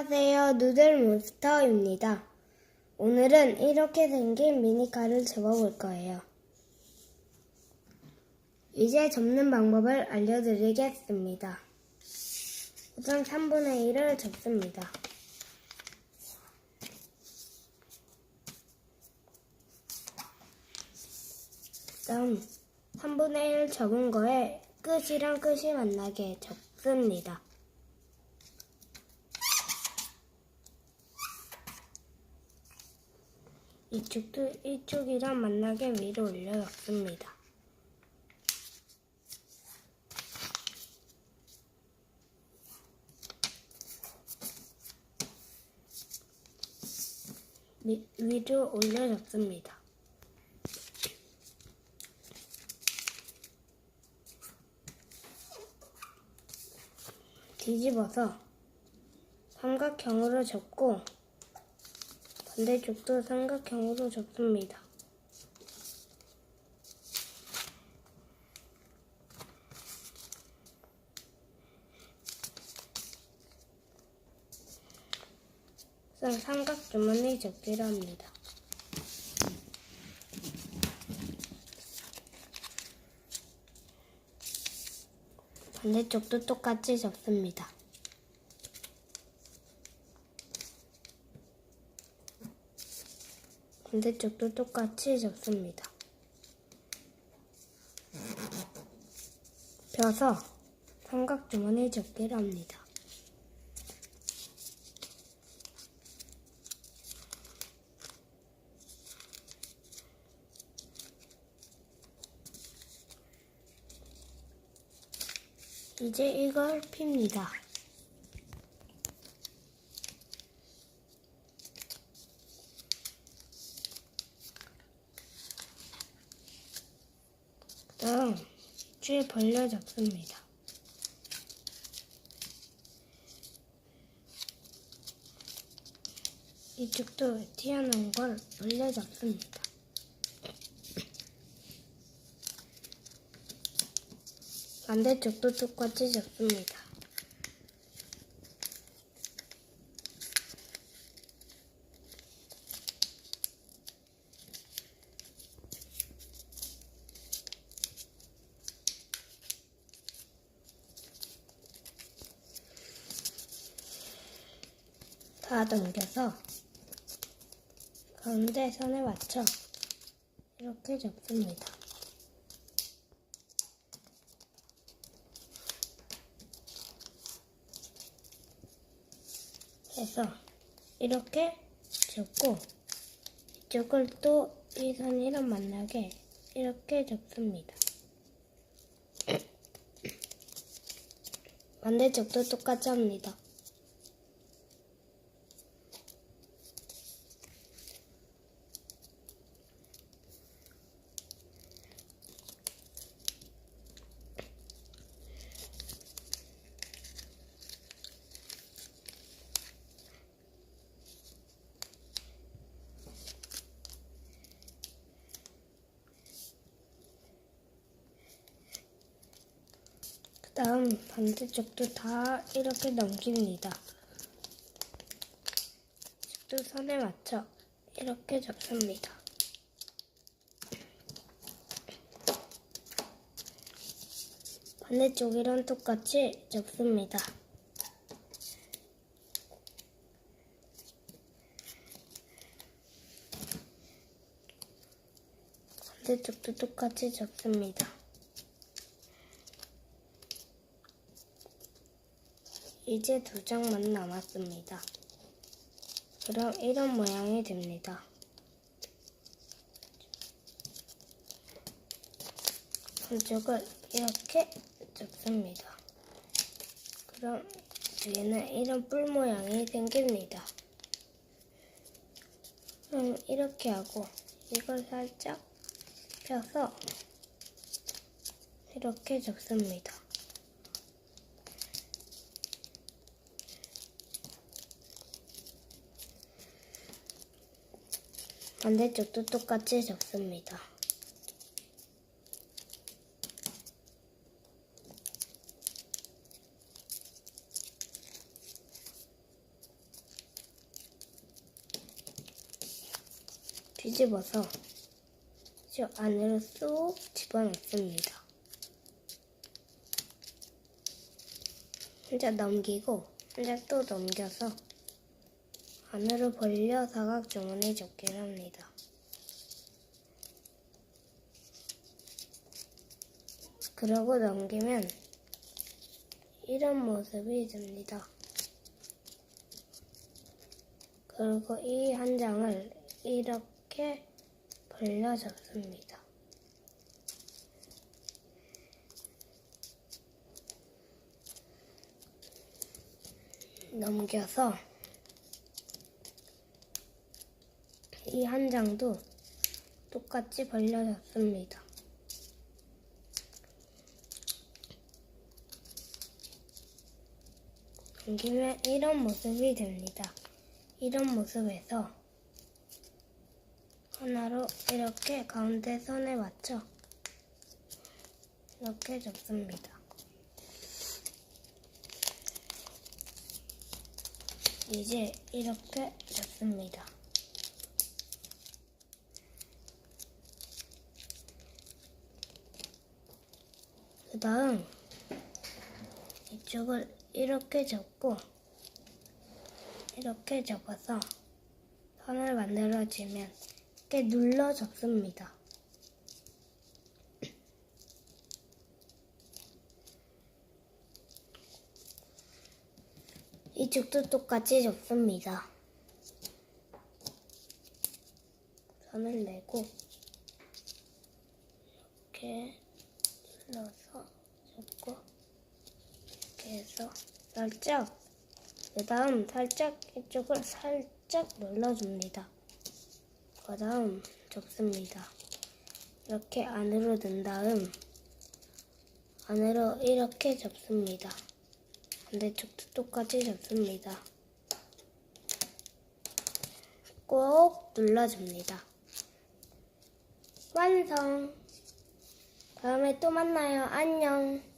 안녕하세요. 누들몬스터입니다. 오늘은 이렇게 생긴 미니카를 접어볼 거예요. 이제 접는 방법을 알려드리겠습니다. 우선 3분의 1을 접습니다. 다음 3분의 1 접은 거에 끝이랑 끝이 만나게 접습니다. 이쪽도 이쪽이랑 만나게 위로 올려놨습니다. 위, 위로 올려줬습니다. 뒤집어서 삼각형으로 접고 반대쪽도 삼각형으로 접습니다. 삼각 주머니 접기를 합니다. 반대쪽도 똑같이 접습니다. 반대쪽도 똑같이 접습니다. 펴서 삼각 주머니 접기를 합니다. 이제 이걸 핍니다. 다음 줄 벌려 잡습니다. 이쪽도 튀어나온 걸 벌려 잡습니다. 반대쪽도 똑같이 잡습니다. 다 넘겨서 가운데 선에 맞춰 이렇게 접습니다. 해서 이렇게 접고 이쪽을 또 이 선이랑 만나게 이렇게 접습니다. 반대쪽도 똑같이 합니다. 그 다음 반대쪽도 다 이렇게 넘깁니다. 이쪽도 선에 맞춰 이렇게 접습니다. 반대쪽이랑 똑같이 접습니다. 반대쪽도 똑같이 접습니다. 이제 두 장만 남았습니다. 그럼 이런 모양이 됩니다. 한쪽을 이렇게 접습니다. 그럼 뒤에는 이런 뿔 모양이 생깁니다. 그럼 이렇게 하고 이걸 살짝 펴서 이렇게 접습니다. 반대쪽도 똑같이 접습니다. 뒤집어서 저 안으로 쏙 집어넣습니다. 혼자 넘기고 혼자 또 넘겨서 안으로 벌려 사각 주머니 접기를 합니다. 그러고 넘기면 이런 모습이 됩니다. 그리고 이 한 장을 이렇게 벌려 접습니다. 넘겨서 이 한 장도 똑같이 벌려 접습니다. 넘기면 이런 모습이 됩니다. 이런 모습에서 하나로 이렇게 가운데 선에 맞춰 이렇게 접습니다. 이제 이렇게 접습니다. 그 다음 이쪽을 이렇게 접고 이렇게 접어서 선을 만들어주면 이렇게 눌러 접습니다. 이쪽도 똑같이 접습니다. 선을 내고 이렇게 눌러 서 접고 이렇게 해서 살짝 그 다음 살짝 이쪽을 살짝 눌러줍니다. 그 다음 접습니다. 이렇게 안으로 넣은 다음 안으로 이렇게 접습니다. 반대쪽도 똑같이 접습니다. 꼭 눌러줍니다. 완성! 다음에 또 만나요. 안녕!